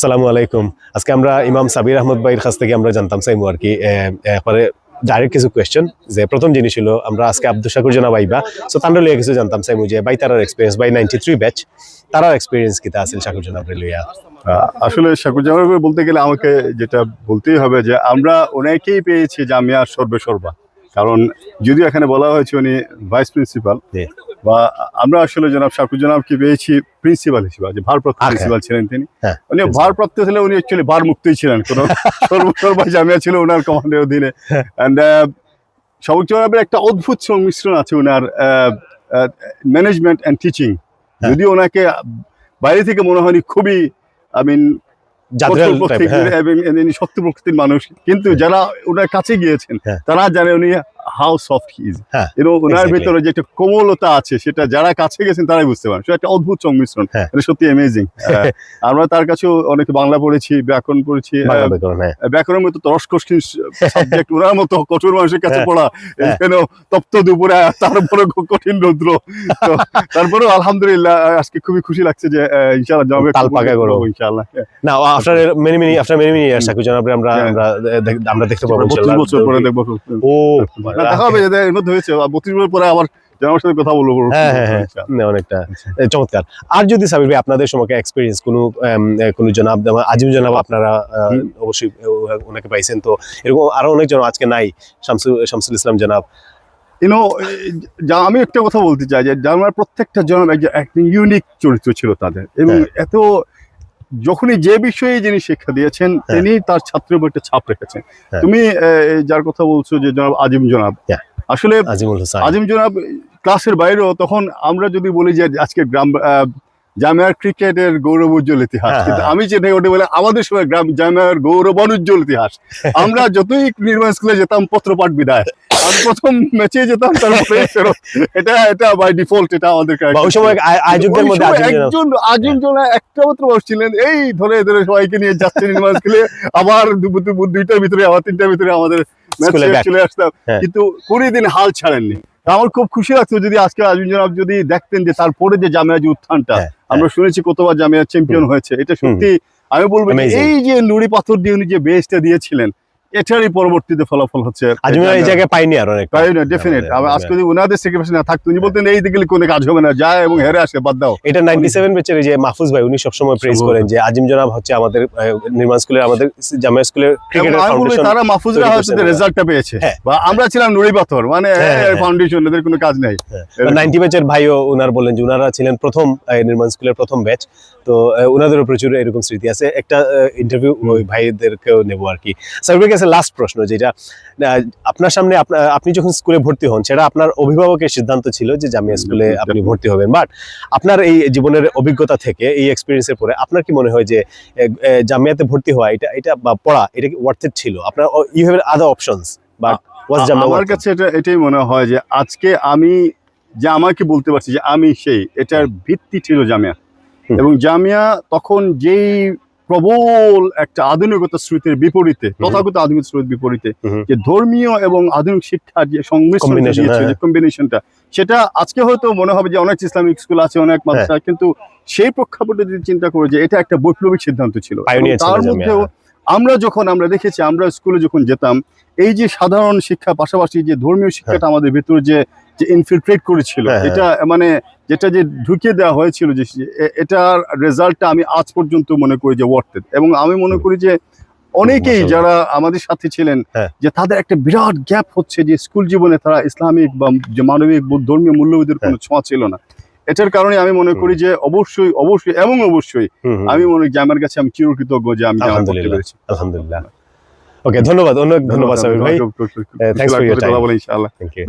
সালামু আলাইকুম। আজকে আমরা ইমাম সাবির আহমদ ভাইয়ের কাছ থেকে আমরা জানতাম চাইমু আর কি এ, একবারে ডাইরেক্ট কিছু কোয়েশ্চেন যে প্রথম জিনিস হলো আমরা আজকে আব্দুল শাকুর জানা বাইবা সো তান্ডা লইয়া কিছু জানতাম চাইমু যে বাই তারার experience by ninety three batch তারার এক্সপিরিয়েন্স কিতা আছে শাকুর জানা লইয়া? আসলে শাকুর ভাই বলতে গেলে আমাকে যেটা বলতেই হবে যে আমরা অনেকেই পেয়েছি জামিয়া সর্বে সর্বা। কারণ যদিও এখানে বলা হয়েছে উনি ভাইস প্রিন্সিপাল। বা আমরা আসলে জনাব শাকুর জনাবকে পেয়েছি প্রিন্সিপাল হিসেবে যে ভারপ্রাপ্ত আচ্ছা। প্রিন্সিপাল ছিলেন তিনি হ্যাঁ, উনি ভারপ্রাপ্ত ছিলেন উনি অ্যাকচুয়ালি ভার মুক্তই ছিলেন কোনো সর্বসর্বা জামিয়া ছিল ওনার কমান্ডের অধীনে হ্যাঁ। অ্যান্ড শাকুর জনাবের একটা অদ্ভুত সংমিশ্রণ আছে ওনার ম্যানেজমেন্ট অ্যান্ড টিচিং হ্যাঁ। যদিও ওনাকে বাইরে থেকে মনে হয়নি খুবই আই মিন প্রকৃতির এবং ইনি প্রকৃতির মানুষ কিন্তু যারা ওনার কাছে গিয়েছেন হ্যাঁ। তারা জানে উনি হাউ সফট হি ইজ হ্যাঁ, এবং ওনার. ভিতরে যে একটা কোমলতা আছে সেটা যারা কাছে গেছেন তারাই বুঝতে পারেন সেটা একটা অদ্ভুত সংমিশ্রণ হ্যাঁ। এটা সত্যি অ্যামেজিং আমরা তার কাছেও অনেক বাংলা পড়েছি ব্যাকরণ পড়েছি ব্যাকরণ, হ্যাঁ। ব্যাকরণের মতো তরস কঠিন সাবজেক্ট ওনার মতো কঠোর মানুষের কাছে হ্যাঁ, পড়া হ্যাঁ। এখানে তপ্ত দুপুরে তারপরে কঠিন রৌদ্র তারপরেও আলহামদুলিল্লাহ আজকে খুবই খুশি লাগছে যে ইনশাআল্লাহ জবাবে তাল পাকা করো। ইনশাআল্লাহ না after many many after many many জানা আমরা হ্যাঁ। আমরা আমরা দেখতে পাবো ইনশাআল্লাহ। বছর পরে দেখব ও দেখা হবে যে এর মধ্যে হয়েছে। বত্রিশ বছর পরে আবার জানার সাথে কথা বলব। হ্যাঁ হ্যাঁ হ্যাঁ। অনেকটা। চমৎকার। আর যদি সাবির ভাই আপনাদের সময় এক্সপিরিয়েন্স কোনো কোনো জনাব আজিম জনাব আপনারা অবশ্যই ওনাকে পাইছেন। তো এরকম আরও অনেক জন আজকে নাই শামসুল শামসুল ইসলাম জনাব। ইউনো যা আমি একটা কথা বলতে চাই যে জার্মার প্রত্যেকটা একজন একটা ইউনিক চরিত্র ছিল তাদের। এবং হ্যাঁ। এত যখনই যে বিষয়ে যিনি শিক্ষা দিয়েছেন তিনি তার ছাত্রের উপর একটা ছাপ রেখেছেন হ্যাঁ। তুমি আহ, যার কথা বলছো যে জনাব আজিম জনাব হ্যাঁ। আসলে আজিম জনাব ক্লাসের বাইরেও তখন আমরা যদি বলি যে আজকে গ্রাম আহ, জামিয়ার ক্রিকেটের গৌরব উজ্জ্বল ইতিহাস। হ্যাঁ, কিন্তু হ্যাঁ। আমি যেটা ওটা বলে আমাদের সময় গ্রাম জামিয়ার গৌরব অনুজ্জ্বল ইতিহাস। আমরা যতই নির্মাণ স্কুলে যেতাম পত্রপাঠ বিদায়। আমি প্রথম ম্যাচে যেতাম তারপরে এটা এটা বাই ডিফল্ট এটা আমাদের ওই সময় আয়োজকদের মধ্যে একজন আজিম জনা একটা মাত্র মানুষ ছিলেন। এই ধরে ধরে সবাইকে নিয়ে যাচ্ছে নির্মাণ স্কুলে। আবার দুপুর দুইটার ভিতরে আবার তিনটার ভিতরে আমাদের ম্যাচ চলে আসতাম। হ্যাঁ। কিন্তু কুড়ি দিন হাল ছাড়েননি। আমার খুব খুশি লাগতো যদি আজকে আজমিন জনাব যদি দেখতেন যে তারপরে যে জামিয়া যে উত্থানটা হ্যাঁ, আমরা শুনেছি কতবার জামিয়া চ্যাম্পিয়ন হয়েছে। এটা সত্যি আমি বলব এই যে নুড়ি পাথর দিয়ে উনি যে বেসটা দিয়েছিলেন এটারই পরবর্তীতে ফলাফল হচ্ছে আজিম জনাব এই জায়গায় পাইনি আর অনেক তাই না ডেফিনেট আজকে যদি ওনাদের স্যাক্রিফাইস না থাকতো উনি বলতেন এই দিকে কোনো কাজ হবে না যায় এবং হেরে আসে বাদ দাও। এটা বেচের যে মাহফুজ ভাই উনি সবসময় করেন যে আজিম জনাব হচ্ছে আমাদের নির্মাণ স্কুলের আমাদের স্কুলের ক্রিকেটের ফাউন্ডেশন তারা মাহফুজরা না। রেজাল্টটা পেয়েছে। হ্যাঁ। বা আমরা ছিলাম নুড়ি পাথর মানে হ্যাঁ, হ্যাঁ। ফাউন্ডেশন এদের কোনো কাজ নেই। এরকম। নাইনটি ব্যাচের ভাইও ওনার বললেন যে ওনারা ছিলেন প্রথম নির্মাণ স্কুলের প্রথম ব্যাচ তো ওনাদেরও প্রচুর এরকম স্মৃতি আছে। একটা ইন্টারভিউ ওই ভাইদেরকেও নেব আর কি। কাছে লাস্ট প্রশ্ন যেটা আপনার সামনে আপনা- যখন স্কুলে ভর্তি হন সেটা আপনার অভিভাবকের সিদ্ধান্ত ছিল যে জামিয়া স্কুলে আপনি ভর্তি হবেন। বাট আপনার এই জীবনের অভিজ্ঞতা থেকে এই এক্সপিরিয়েন্সের পরে আপনার কি মনে হয় যে জামিয়াতে ভর্তি হওয়া এটা এটা বা পড়া এটা কি ওয়ার্থেড ছিল? আপনার you have other options but আমার কাছে এটা এটাই মনে হয় যে আজকে আমি যে আমাকে বলতে পারছি যে আমি সেই এটার ভিত্তি ছিল জামিয়া। এবং জামিয়া তখন যেই প্রবল একটা আধুনিকতা স্রোতের বিপরীতে তথাগত আধুনিক স্রোত বিপরীতে যে ধর্মীয় এবং আধুনিক শিক্ষার যে সংমিশ্রণ Combination, হ্যাঁ। যে কম্বিনেশনটা সেটা আজকে হয়তো মনে হবে যে অনেক ইসলামিক স্কুল আছে অনেক হ্যাঁ। মাদ্রাসা কিন্তু সেই প্রেক্ষাপটে যদি চিন্তা করে যে এটা একটা বৈপ্লবিক সিদ্ধান্ত ছিল তার মধ্যেও আমরা যখন আমরা দেখেছি আমরা স্কুলে যখন যেতাম এই যে সাধারণ শিক্ষা পাশাপাশি যে ধর্মীয় শিক্ষাটা আমাদের ভেতরে যে যে ইনফিলট্রেট করেছিল হ্যাঁ, হ্যাঁ। এটা মানে যেটা যে ঢুকিয়ে দেওয়া হয়েছিল যে এটার রেজাল্টটা আমি আজ পর্যন্ত মনে করি যে ওয়ার্থেড এবং আমি মনে করি যে অনেকেই যারা আমাদের সাথে ছিলেন হ্যাঁ। যে তাদের একটা বিরাট গ্যাপ হচ্ছে যে স্কুল জীবনে তারা ইসলামিক বা যে মানবিক ধর্মীয় মূল্যবোধের কোনো ছোঁয়া ছিল না। এটার কারণে আমি মনে করি যে অবশ্যই অবশ্যই এবং অবশ্যই। আমি মনে করি যে আমার কাছে আমি চিরকৃতজ্ঞ যে আমি আলহামদুলিল্লাহ। ওকে ধন্যবাদ অনেক ধন্যবাদ ভাই ফর ইওর বলে ইনশাআল্লাহ থ্যাংক ইউ।